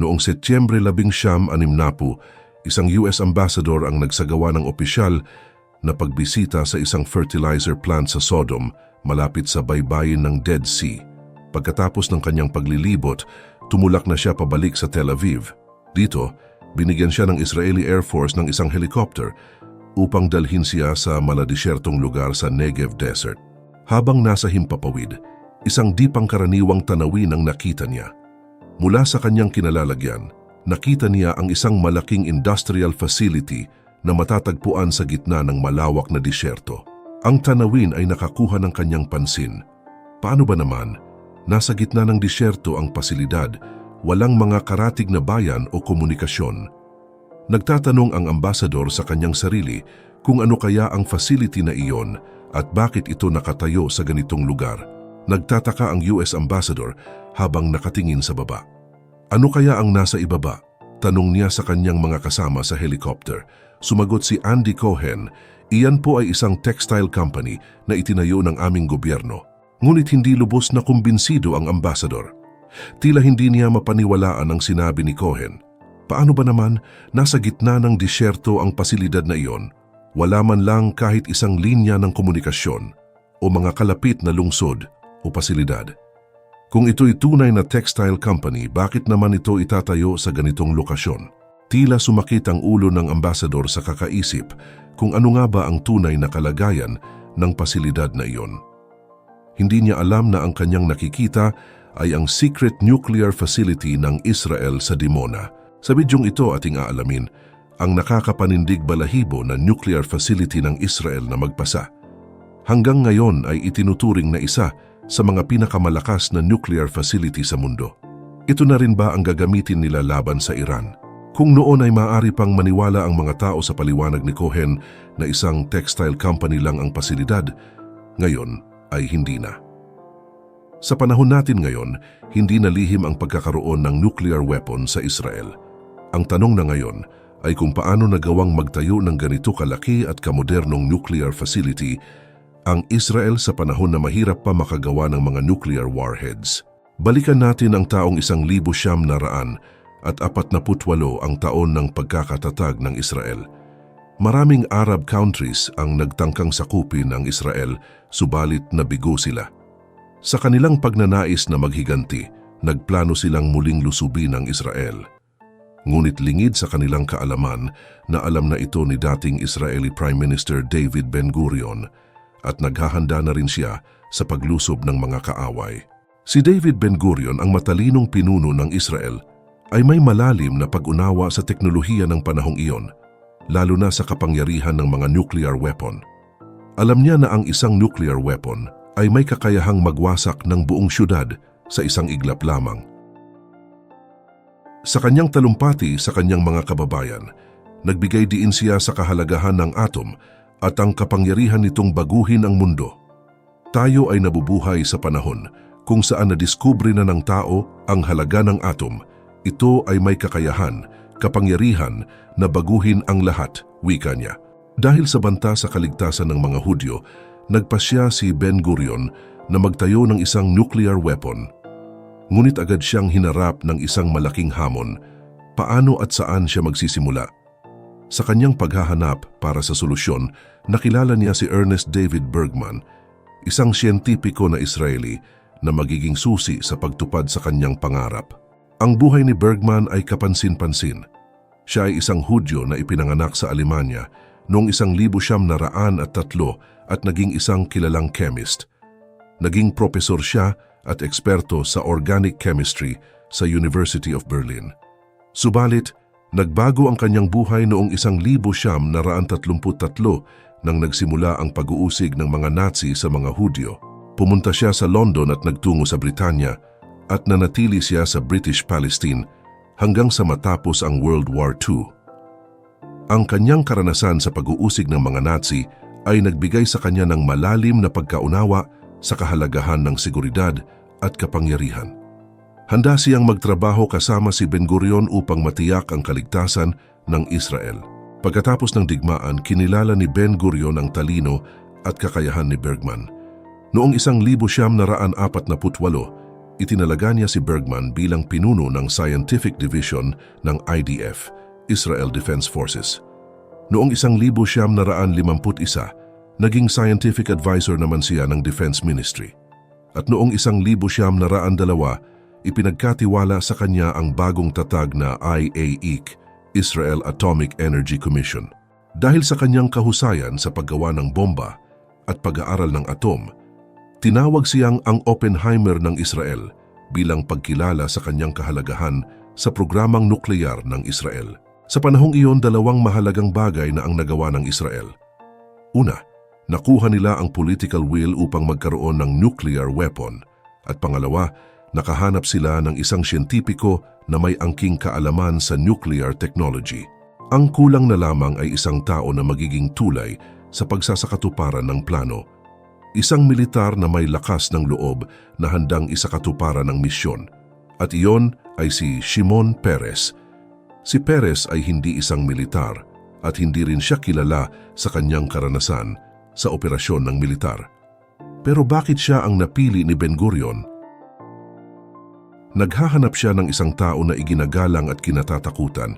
Noong Setyembre 19, animnapu, isang US ambassador ang nagsagawa ng opisyal na pagbisita sa isang fertilizer plant sa Sodom malapit sa baybayin ng Dead Sea. Pagkatapos ng kanyang paglilibot, tumulak na siya pabalik sa Tel Aviv. Dito, binigyan siya ng Israeli Air Force ng isang helicopter upang dalhin siya sa maladisyertong lugar sa Negev Desert. Habang nasa himpapawid, isang di pangkaraniwang tanawin ang nakita niya. Mula sa kanyang kinalalagyan, nakita niya ang isang malaking industrial facility na matatagpuan sa gitna ng malawak na disyerto. Ang tanawin ay nakakuha ng kanyang pansin. Paano ba naman? Nasa gitna ng disyerto ang pasilidad, walang mga karatig na bayan o komunikasyon. Nagtatanong ang ambasador sa kanyang sarili kung ano kaya ang facility na iyon at bakit ito nakatayo sa ganitong lugar. Nagtataka ang US ambassador habang nakatingin sa baba. Ano kaya ang nasa ibaba? Tanong niya sa kanyang mga kasama sa helicopter. Sumagot si Andy Cohen, iyan po ay isang textile company na itinayo ng aming gobyerno. Ngunit hindi lubos na kumbinsido ang ambassador. Tila hindi niya mapaniwalaan ang sinabi ni Cohen. Paano ba naman nasa gitna ng disyerto ang pasilidad na iyon? Wala man lang kahit isang linya ng komunikasyon o mga kalapit na lungsod o pasilidad. Kung ito'y tunay na textile company, bakit naman ito itatayo sa ganitong lokasyon? Tila sumakit ang ulo ng ambasador sa kakaisip kung ano nga ba ang tunay na kalagayan ng pasilidad na iyon. Hindi niya alam na ang kanyang nakikita ay ang secret nuclear facility ng Israel sa Dimona. Sa bidyong ito ating aalamin ang nakakapanindig balahibo na nuclear facility ng Israel na magpasa. Hanggang ngayon ay itinuturing na isa sa mga pinakamalakas na nuclear facility sa mundo. Ito na rin ba ang gagamitin nila laban sa Iran? Kung noon ay maaari pang maniwala ang mga tao sa paliwanag ni Cohen na isang textile company lang ang pasilidad, ngayon ay hindi na. Sa panahon natin ngayon, hindi na lihim ang pagkakaroon ng nuclear weapon sa Israel. Ang tanong na ngayon ay kung paano nagawang magtayo ng ganito kalaki at kamodernong nuclear facility ang Israel sa panahon na mahirap pa makagawa ng mga nuclear warheads. Balikan natin ang taong isang libo siyam na raan at apat na putwalo ang taon ng pagkakatatag ng Israel. Maraming Arab countries ang nagtangkang sakupin ang Israel, subalit nabigo sila. Sa kanilang pagnanais na maghiganti, nagplano silang muling lusubin ang Israel. Ngunit lingid sa kanilang kaalaman na alam na ito ni dating Israeli Prime Minister David Ben-Gurion at naghahanda na rin siya sa paglusob ng mga kaaway. Si David Ben-Gurion ang matalinong pinuno ng Israel ay may malalim na pag-unawa sa teknolohiya ng panahong iyon, lalo na sa kapangyarihan ng mga nuclear weapon. Alam niya na ang isang nuclear weapon ay may kakayahang magwasak ng buong syudad sa isang iglap lamang. Sa kanyang talumpati sa kanyang mga kababayan, nagbigay diin siya sa kahalagahan ng atom at ang kapangyarihan nitong baguhin ang mundo. Tayo ay nabubuhay sa panahon kung saan nadiskubre na ng tao ang halaga ng atom. Ito ay may kakayahan, kapangyarihan na baguhin ang lahat, wika niya. Dahil sa banta sa kaligtasan ng mga Hudyo, nagpasya si Ben Gurion na magtayo ng isang nuclear weapon. Ngunit agad siyang hinarap ng isang malaking hamon. Paano at saan siya magsisimula? Sa kanyang paghahanap para sa solusyon, nakilala niya si Ernest David Bergman, isang siyentipiko na Israeli na magiging susi sa pagtupad sa kanyang pangarap. Ang buhay ni Bergman ay kapansin-pansin. Siya ay isang Hudyo na ipinanganak sa Alemanya noong isang libo siyam na raan at tatlo at naging isang kilalang chemist. Naging propesor siya at eksperto sa organic chemistry sa University of Berlin. Subalit, nagbago ang kanyang buhay noong isang libo siyam na raan tatlumput tatlo nang nagsimula ang pag-uusig ng mga Nazi sa mga Hudyo. Pumunta siya sa London at nagtungo sa Britanya at nanatili siya sa British Palestine hanggang sa matapos ang World War II. Ang kanyang karanasan sa pag-uusig ng mga Nazi ay nagbigay sa kanya ng malalim na pagkaunawa sa kahalagahan ng seguridad at kapangyarihan. Handa siyang magtrabaho kasama si Ben Gurion upang matiyak ang kaligtasan ng Israel. Pagkatapos ng digmaan, kinilala ni Ben Gurion ang talino at kakayahan ni Bergman. Noong isang libo siyam na raan apat na putwalo, itinalaga niya si Bergman bilang pinuno ng Scientific Division ng IDF, Israel Defense Forces. Noong isang libo siyam na raan limamput isa, naging scientific advisor naman siya ng Defense Ministry. At noong isang libo siyam na raan dalawa, ipinagkatiwala sa kanya ang bagong tatag na IAEC, Israel Atomic Energy Commission. Dahil sa kanyang kahusayan sa paggawa ng bomba at pag-aaral ng atom, tinawag siyang ang Oppenheimer ng Israel bilang pagkilala sa kanyang kahalagahan sa programang nuklear ng Israel. Sa panahong iyon, dalawang mahalagang bagay na ang nagawa ng Israel. Una, nakuha nila ang political will upang magkaroon ng nuclear weapon. At pangalawa, nakahanap sila ng isang siyentipiko na may angking kaalaman sa nuclear technology. Ang kulang na lamang ay isang tao na magiging tulay sa pagsasakatuparan ng plano. Isang militar na may lakas ng loob na handang isakatuparan ng misyon. At iyon ay si Shimon Peres. Si Peres ay hindi isang militar at hindi rin siya kilala sa kanyang karanasan sa operasyon ng militar. Pero bakit siya ang napili ni Ben Gurion? Naghahanap siya ng isang tao na iginagalang at kinatatakutan,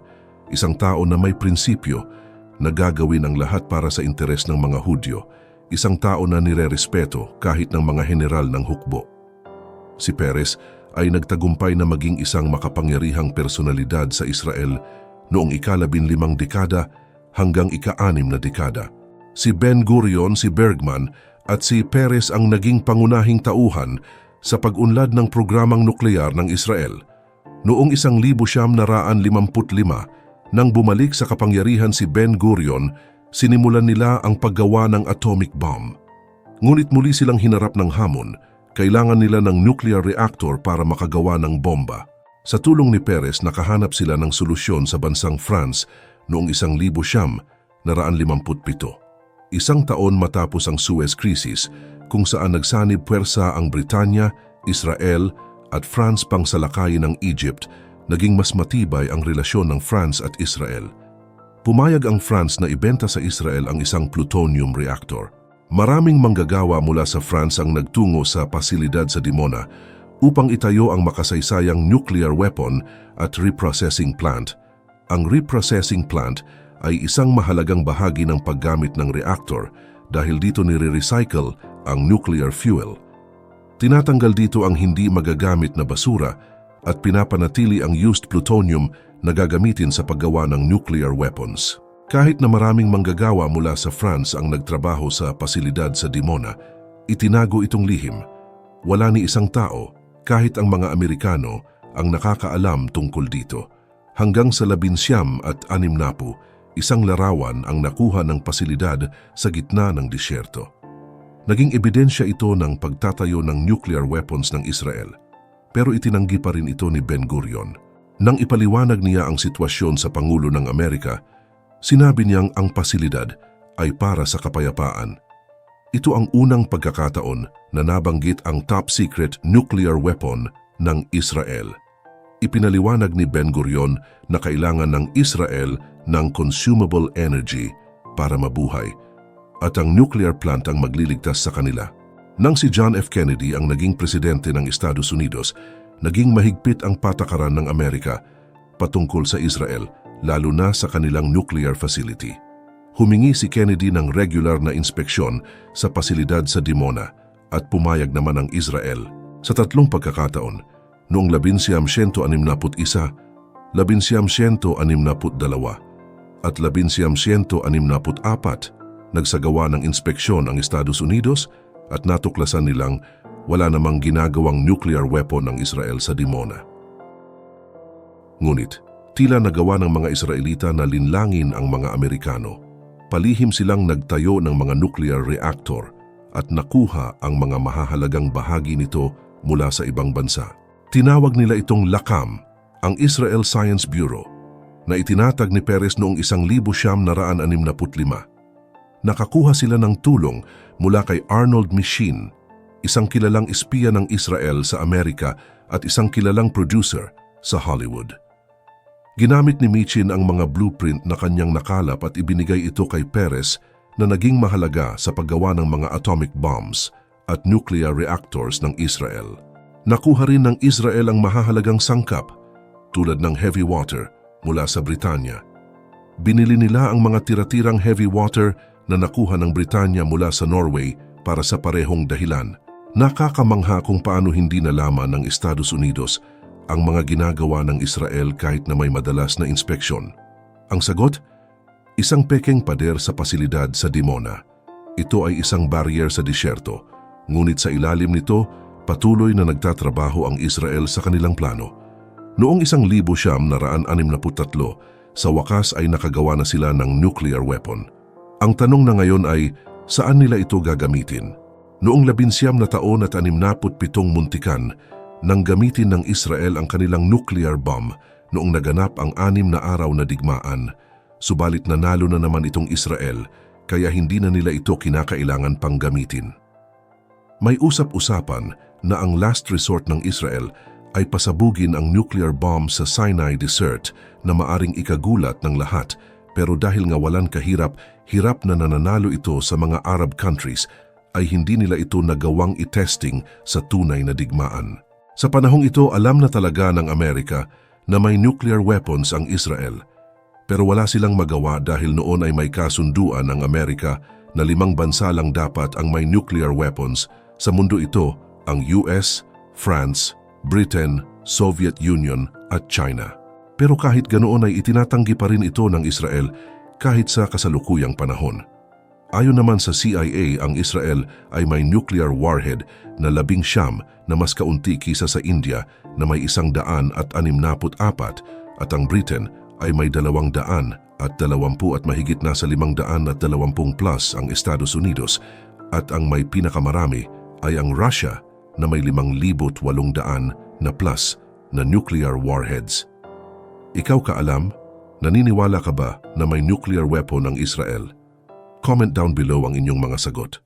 isang tao na may prinsipyo na gagawin ang lahat para sa interes ng mga Hudyo, isang tao na nirerespeto kahit ng mga general ng hukbo. Si Perez ay nagtagumpay na maging isang makapangyarihang personalidad sa Israel noong ikalabin limang dekada hanggang ika-anim na dekada. Si Ben Gurion, si Bergman at si Perez ang naging pangunahing tauhan sa pag-unlad ng programang nuklear ng Israel. Noong isang libo siyam na raan limamput lima, nang bumalik sa kapangyarihan si Ben Gurion, sinimulan nila ang paggawa ng atomic bomb. Ngunit muli silang hinarap ng hamon, kailangan nila ng nuclear reactor para makagawa ng bomba. Sa tulong ni Perez, nakahanap sila ng solusyon sa bansang France noong isang libo siyam na raan limamput pito. Isang taon matapos ang Suez Crisis, kung saan nagsanib puwersa ang Britanya, Israel at France pang salakayin ng Egypt, naging mas matibay ang relasyon ng France at Israel. Pumayag ang France na ibenta sa Israel ang isang plutonium reactor. Maraming manggagawa mula sa France ang nagtungo sa pasilidad sa Dimona upang itayo ang makasaysayang nuclear weapon at reprocessing plant. Ang reprocessing plant ay isang mahalagang bahagi ng paggamit ng reactor dahil dito nire-recycle ang nuclear fuel. Tinatanggal dito ang hindi magagamit na basura at pinapanatili ang used plutonium na gagamitin sa paggawa ng nuclear weapons. Kahit na maraming manggagawa mula sa France ang nagtrabaho sa pasilidad sa Dimona, itinago itong lihim. Wala ni isang tao, kahit ang mga Amerikano, ang nakakaalam tungkol dito. Hanggang sa labinsyam at anim na po, isang larawan ang nakuha ng pasilidad sa gitna ng disyerto. Naging ebidensya ito ng pagtatayo ng nuclear weapons ng Israel. Pero itinanggi pa rin ito ni Ben Gurion. Nang ipaliwanag niya ang sitwasyon sa Pangulo ng Amerika, sinabi niyang ang pasilidad ay para sa kapayapaan. Ito ang unang pagkakataon na nabanggit ang top-secret nuclear weapon ng Israel. Ipinaliwanag ni Ben Gurion na kailangan ng Israel ng consumable energy para mabuhay at ang nuclear plant ang magliligtas sa kanila. Nang si John F. Kennedy ang naging presidente ng Estados Unidos, naging mahigpit ang patakaran ng Amerika patungkol sa Israel, lalo na sa kanilang nuclear facility. Humingi si Kennedy ng regular na inspeksyon sa pasilidad sa Dimona at pumayag naman ang Israel. Sa tatlong pagkakataon, noong 1961, 1962 at 1964, nagsagawa ng inspeksyon ang Estados Unidos at natuklasan nilang wala namang ginagawang nuclear weapon ng Israel sa Dimona. Ngunit, tila nagawa ng mga Israelita na linlangin ang mga Amerikano. Palihim silang nagtayo ng mga nuclear reactor at nakuha ang mga mahahalagang bahagi nito mula sa ibang bansa. Tinawag nila itong LACAM, ang Israel Science Bureau, na itinatag ni Perez noong 1965 nakakuha sila ng tulong mula kay Arnold Michin, isang kilalang espiya ng Israel sa Amerika at isang kilalang producer sa Hollywood. Ginamit ni Michin ang mga blueprint na kanyang nakalap at ibinigay ito kay Perez na naging mahalaga sa paggawa ng mga atomic bombs at nuclear reactors ng Israel. Nakuha rin ng Israel ang mahahalagang sangkap tulad ng heavy water mula sa Britanya. Binili nila ang mga tira-tirang heavy water na nakuha ng Britanya mula sa Norway para sa parehong dahilan. Nakakamangha kung paano hindi nalaman ng Estados Unidos ang mga ginagawa ng Israel kahit na may madalas na inspeksyon. Ang sagot? Isang pekeng pader sa pasilidad sa Dimona. Ito ay isang barrier sa disyerto, ngunit sa ilalim nito, patuloy na nagtatrabaho ang Israel sa kanilang plano. Noong isang libo siyam naraan anim na putatlo, sa wakas ay nakagawa na sila ng nuclear weapon. Ang tanong na ngayon ay, saan nila ito gagamitin? Noong labinsyam na taon at anim naput pitong muntikan, nang gamitin ng Israel ang kanilang nuclear bomb noong naganap ang anim na araw na digmaan, subalit nanalo na naman itong Israel kaya hindi na nila ito kinakailangan pang gamitin. May usap-usapan na ang last resort ng Israel ay pasabugin ang nuclear bomb sa Sinai Desert na maaring ikagulat ng lahat pero dahil nga walang kahirap, hirap na nananalo ito sa mga Arab countries ay hindi nila ito nagawang i-testing sa tunay na digmaan. Sa panahong ito, alam na talaga ng Amerika na may nuclear weapons ang Israel. Pero wala silang magawa dahil noon ay may kasunduan ng Amerika na limang bansa lang dapat ang may nuclear weapons. Sa mundo ito, ang US, France, Britain, Soviet Union at China. Pero kahit ganoon ay itinatanggi pa rin ito ng Israel kahit sa kasalukuyang panahon. Ayon naman sa CIA, ang Israel ay may nuclear warhead na labing siyam na mas kaunti kisa sa India na may isang daan at animnaput apat at ang Britain ay may dalawang daan at dalawampu at mahigit na sa limang daan at dalawampung plus ang Estados Unidos at ang may pinakamarami ay ang Russia na may limang libot walong daan na plus na nuclear warheads. Ikaw kaalam, naniniwala ka ba na may nuclear weapon ang Israel? Comment down below ang inyong mga sagot.